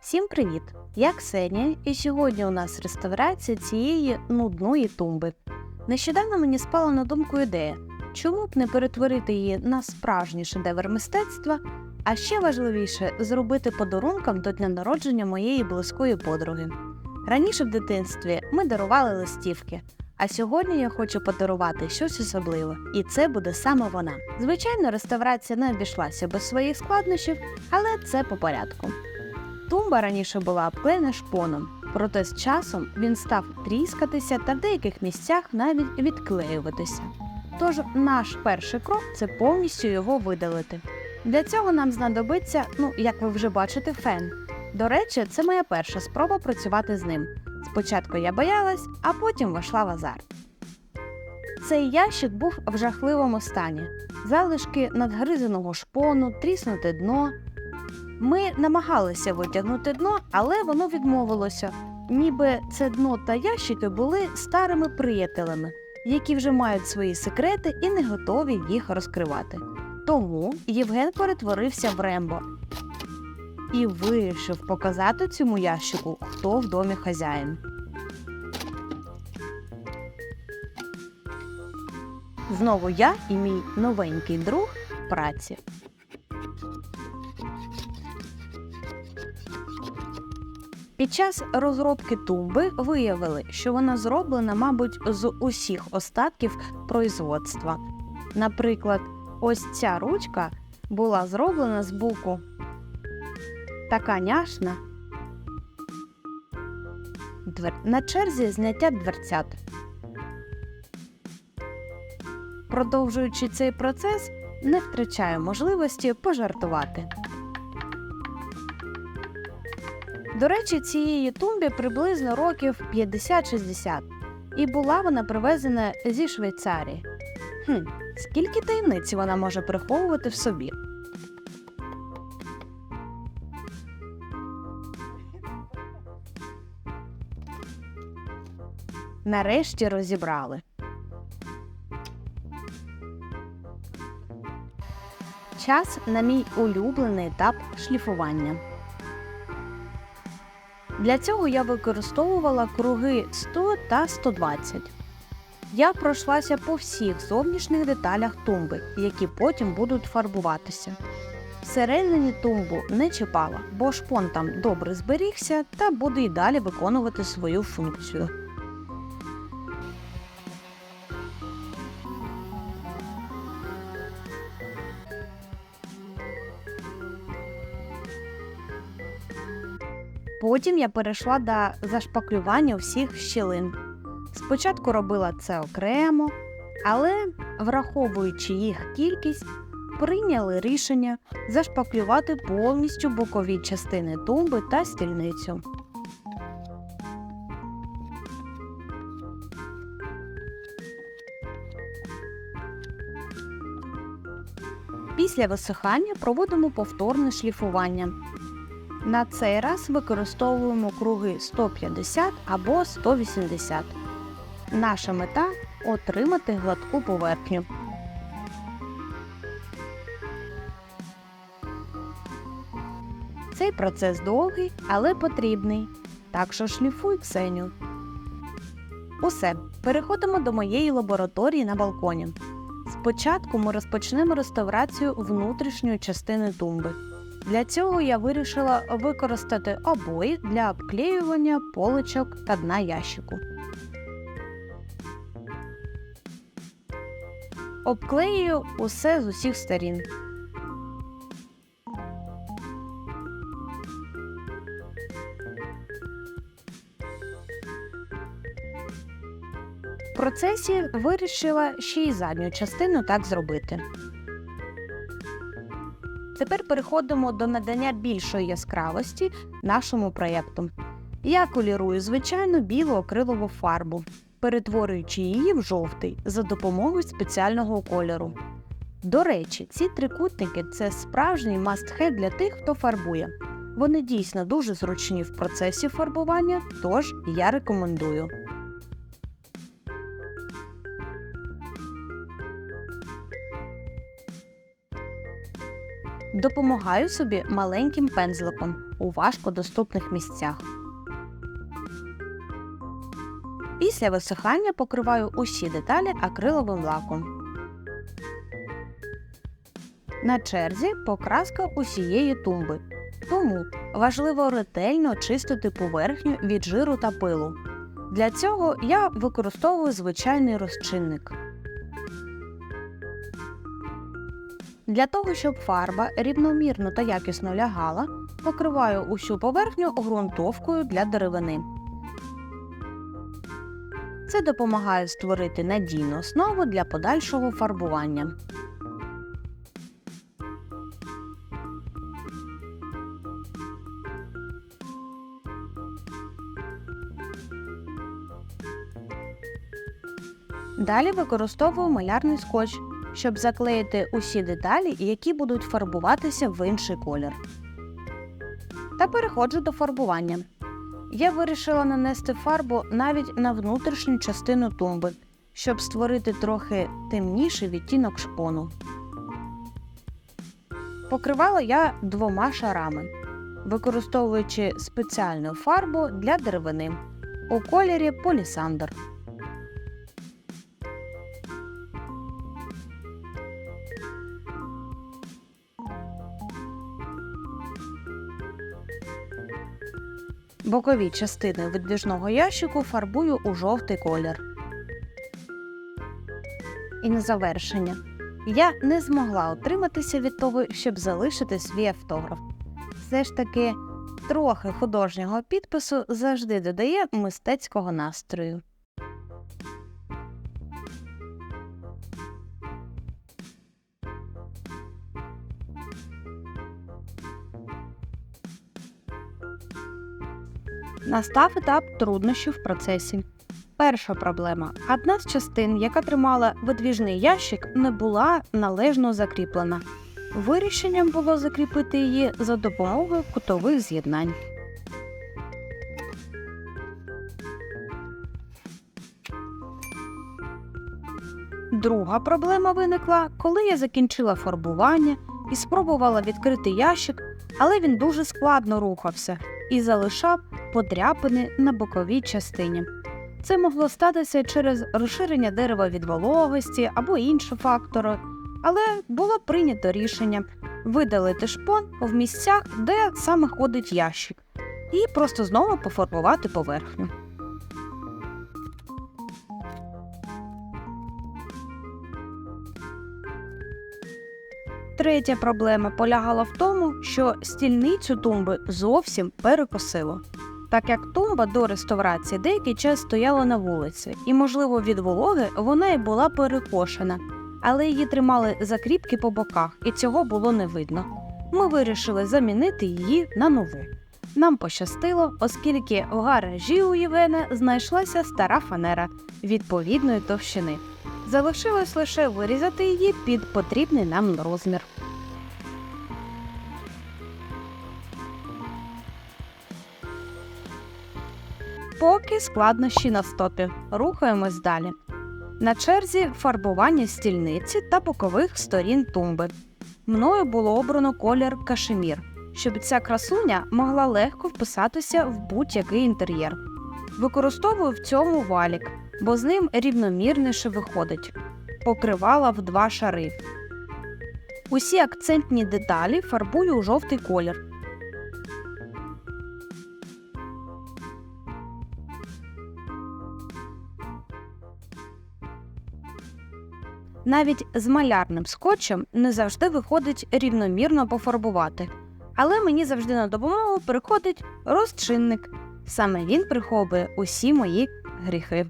Всім привіт! Я Ксенія, і сьогодні у нас реставрація цієї нудної тумби. Нещодавно мені спала на думку ідея, чому б не перетворити її на справжній шедевр мистецтва, а ще важливіше зробити подарунком до дня народження моєї близької подруги. Раніше в дитинстві ми дарували листівки, а сьогодні я хочу подарувати щось особливе, і це буде саме вона. Звичайно, реставрація не обійшлася без своїх складнощів, але це по порядку. Тумба раніше була обклеєна шпоном, проте з часом він став тріскатися та в деяких місцях навіть відклеюватися. Тож наш перший крок це повністю його видалити. Для цього нам знадобиться, ну як ви вже бачите, фен. До речі, це моя перша спроба працювати з ним. Спочатку я боялась, а потім вийшла в азарт. Цей ящик був в жахливому стані: залишки надгризаного шпону, тріснуте дно. Ми намагалися витягнути дно, але воно відмовилося. Ніби це дно та ящики були старими приятелями, які вже мають свої секрети і не готові їх розкривати. Тому Євген перетворився в Рембо і вирішив показати цьому ящику, хто в домі хазяїн. Знову я і мій новенький друг праці. Під час розробки тумби виявили, що вона зроблена, мабуть, з усіх остатків производства. Наприклад, ось ця ручка була зроблена з буку. Така няшна. Двер... На черзі зняття дверцят. Продовжуючи цей процес, не втрачаю можливості пожартувати. До речі, цієї тумбі приблизно років 50-60, і була вона привезена зі Швейцарії. Хм, скільки таємниць вона може приховувати в собі. Нарешті розібрали. Час на мій улюблений етап шліфування. Для цього я використовувала круги 100 та 120. Я пройшлася по всіх зовнішніх деталях тумби, які потім будуть фарбуватися. Всередині тумбу не чіпала, бо шпон там добре зберігся та буде й далі виконувати свою функцію. Потім я перейшла до зашпаклювання всіх щілин. Спочатку робила це окремо, але, враховуючи їх кількість, прийняли рішення зашпаклювати повністю бокові частини тумби та стільницю. Після висихання проводимо повторне шліфування. На цей раз використовуємо круги 150 або 180. Наша мета отримати гладку поверхню. Цей процес довгий, але потрібний. Так що шліфуй Ксеню. Усе. Переходимо до моєї лабораторії на балконі. Спочатку ми розпочнемо реставрацію внутрішньої частини тумби. Для цього я вирішила використати обої для обклеювання поличок та дна ящику. Обклеюю усе з усіх сторін. В процесі вирішила ще й задню частину так зробити. Тепер переходимо до надання більшої яскравості нашому проєкту. Я колірую звичайну білу акрилову фарбу, перетворюючи її в жовтий за допомогою спеціального кольору. До речі, ці трикутники це справжній must-have для тих, хто фарбує. Вони дійсно дуже зручні в процесі фарбування, тож я рекомендую. Допомагаю собі маленьким пензликом у важкодоступних місцях. Після висихання покриваю усі деталі акриловим лаком. На черзі покраска усієї тумби. Тому важливо ретельно чистити поверхню від жиру та пилу. Для цього я використовую звичайний розчинник. Для того, щоб фарба рівномірно та якісно лягала, покриваю усю поверхню ґрунтовкою для деревини. Це допомагає створити надійну основу для подальшого фарбування. Далі використовую малярний скотч, щоб заклеїти усі деталі, які будуть фарбуватися в інший колір. Та переходжу до фарбування. Я вирішила нанести фарбу навіть на внутрішню частину тумби, щоб створити трохи темніший відтінок шпону. Покривала я двома шарами, використовуючи спеціальну фарбу для деревини у кольорі полісандр. Бокові частини видвіжного ящику фарбую у жовтий колір. І на завершення. Я не змогла утриматися від того, щоб залишити свій автограф. Все ж таки, трохи художнього підпису завжди додає мистецького настрою. Настав етап труднощів в процесі. Перша проблема: одна з частин, яка тримала видвіжний ящик, не була належно закріплена. Вирішенням було закріпити її за допомогою кутових з'єднань. Друга проблема виникла, коли я закінчила фарбування і спробувала відкрити ящик, але він дуже складно рухався і залишав подряпини на боковій частині. Це могло статися через розширення дерева від вологості або інші фактори, але було прийнято рішення видалити шпон в місцях, де саме ходить ящик, і просто знову пофарбувати поверхню. Третя проблема полягала в тому, що стільницю тумби зовсім перекосило. Так як тумба до реставрації деякий час стояла на вулиці, і, можливо, від вологи вона й була перекошена, але її тримали закріпки по боках, і цього було не видно. Ми вирішили замінити її на нову. Нам пощастило, оскільки в гаражі у Євена знайшлася стара фанера відповідної товщини. Залишилось лише вирізати її під потрібний нам розмір. Поки складнощі на стопі. Рухаємось далі. На черзі фарбування стільниці та бокових сторін тумби. Мною було обрано колір кашемір, щоб ця красуня могла легко вписатися в будь-який інтер'єр. Використовую в цьому валік, бо з ним рівномірніше виходить. Покривала в два шари. Усі акцентні деталі фарбую у жовтий колір. Навіть з малярним скотчем не завжди виходить рівномірно пофарбувати. Але мені завжди на допомогу приходить розчинник. Саме він приховує усі мої гріхи.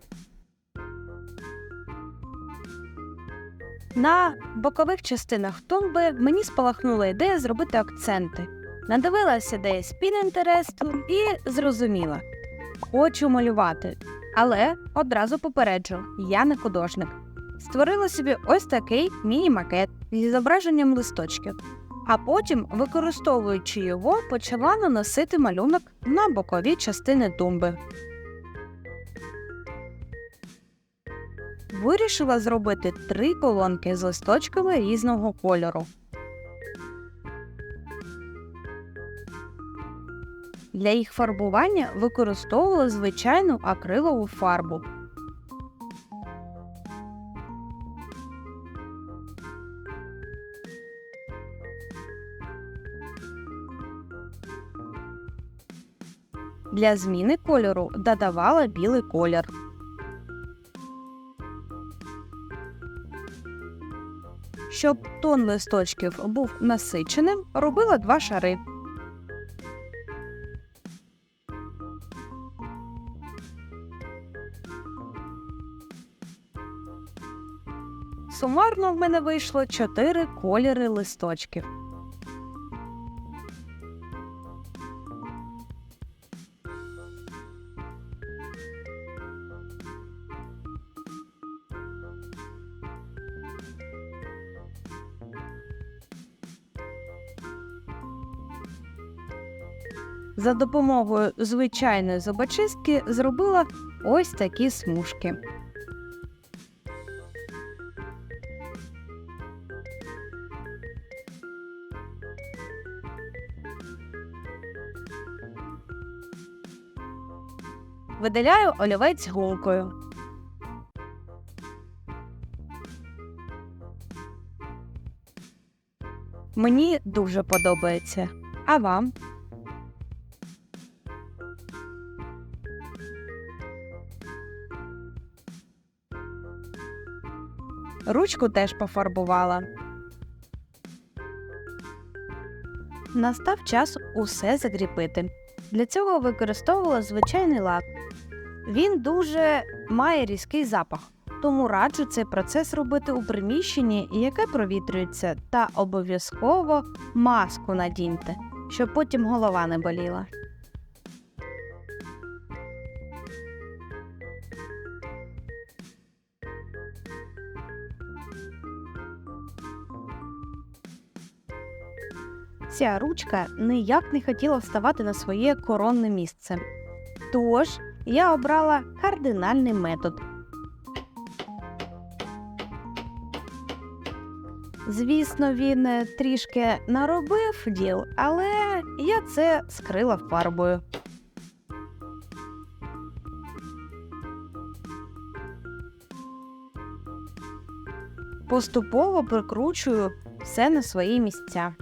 На бокових частинах тумби мені спалахнула ідея зробити акценти. Надивилася десь під інтересту і зрозуміла. Хочу малювати. Але одразу попереджу, я не художник створила собі ось такий міні-макет зі зображенням листочків, а потім, використовуючи його, почала наносити малюнок на бокові частини тумби. Вирішила зробити три колонки з листочками різного кольору. Для їх фарбування використовувала звичайну акрилову фарбу. Для зміни кольору додавала білий колір. Щоб тон листочків був насиченим, робила два шари. Сумарно в мене вийшло 4 кольори листочків. За допомогою звичайної зубочистки зробила ось такі смужки. Видаляю олівець гулкою. Мені дуже подобається. А вам? Ручку теж пофарбувала. Настав час усе закріпити. Для цього використовувала звичайний лак. Він дуже має різкий запах, тому раджу цей процес робити у приміщенні, яке провітрюється, та обов'язково маску надіньте, щоб потім голова не боліла. Ця ручка ніяк не хотіла вставати на своє коронне місце. Тож я обрала кардинальний метод. Звісно, він е, трішки наробив діл, але я це скрила фарбою. Поступово прикручую все на свої місця.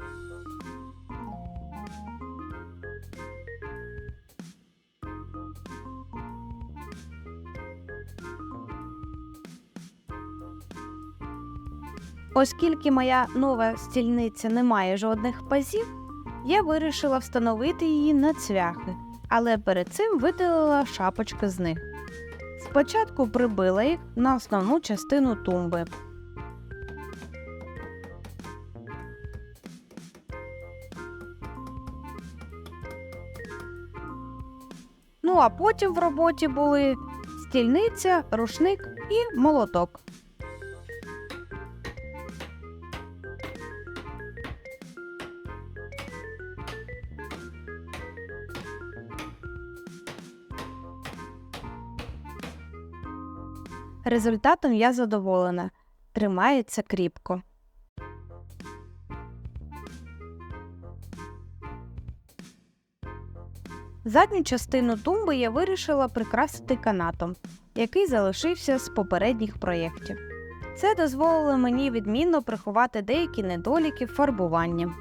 Оскільки моя нова стільниця не має жодних пазів, я вирішила встановити її на цвяхи, але перед цим видалила шапочки з них. Спочатку прибила їх на основну частину тумби. Ну а потім в роботі були стільниця, рушник і молоток. Результатом я задоволена. Тримається кріпко. Задню частину тумби я вирішила прикрасити канатом, який залишився з попередніх проєктів. Це дозволило мені відмінно приховати деякі недоліки фарбування.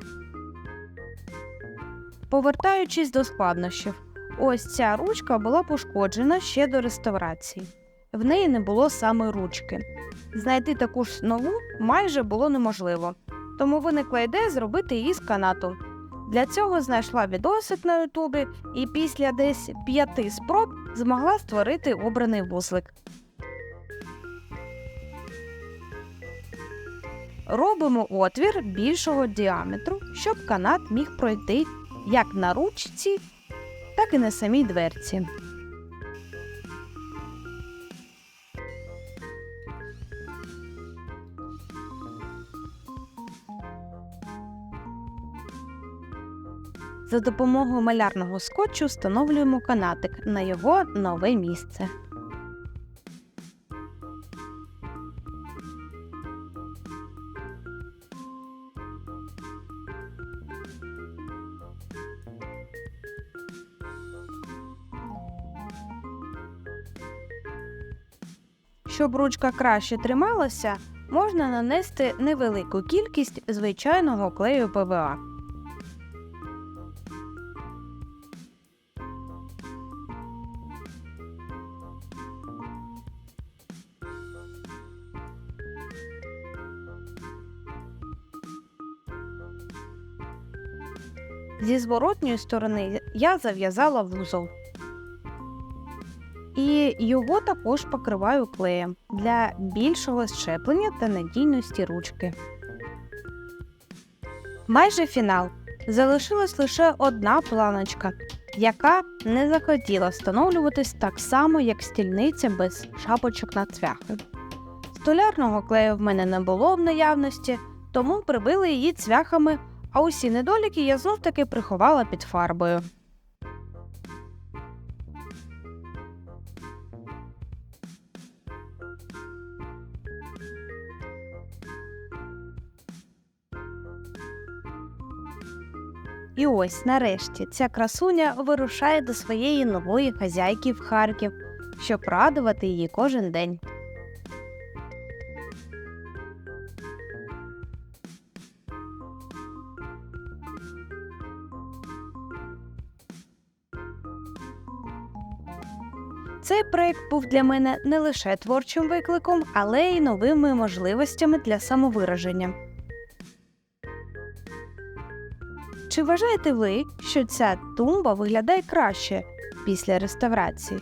Повертаючись до складнощів, ось ця ручка була пошкоджена ще до реставрації. В неї не було саме ручки. Знайти таку ж нову майже було неможливо, тому виникла ідея зробити її з канату. Для цього знайшла відосик на Ютубі і після десь п'яти спроб змогла створити обраний вузлик. Робимо отвір більшого діаметру, щоб канат міг пройти як на ручці, так і на самій дверці. За допомогою малярного скотчу встановлюємо канатик на його нове місце. Щоб ручка краще трималася, можна нанести невелику кількість звичайного клею ПВА. Зі зворотньої сторони я зав'язала вузол. І його також покриваю клеєм для більшого щеплення та надійності ручки. Майже фінал. Залишилась лише одна планочка, яка не захотіла встановлюватись так само, як стільниця без шапочок на цвяхи. Столярного клею в мене не було в наявності, тому прибили її цвяхами, а усі недоліки я знов таки приховала під фарбою. І ось нарешті ця красуня вирушає до своєї нової хазяйки в Харків, щоб радувати її кожен день. Цей проект був для мене не лише творчим викликом, але й новими можливостями для самовираження. Чи вважаєте ви, що ця тумба виглядає краще після реставрації?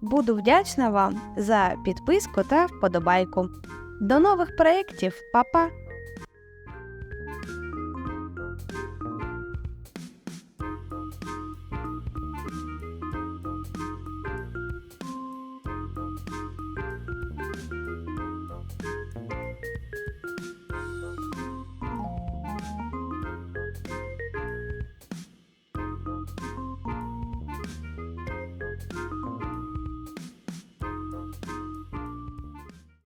Буду вдячна вам за підписку та вподобайку. До нових проєктів, Па-па!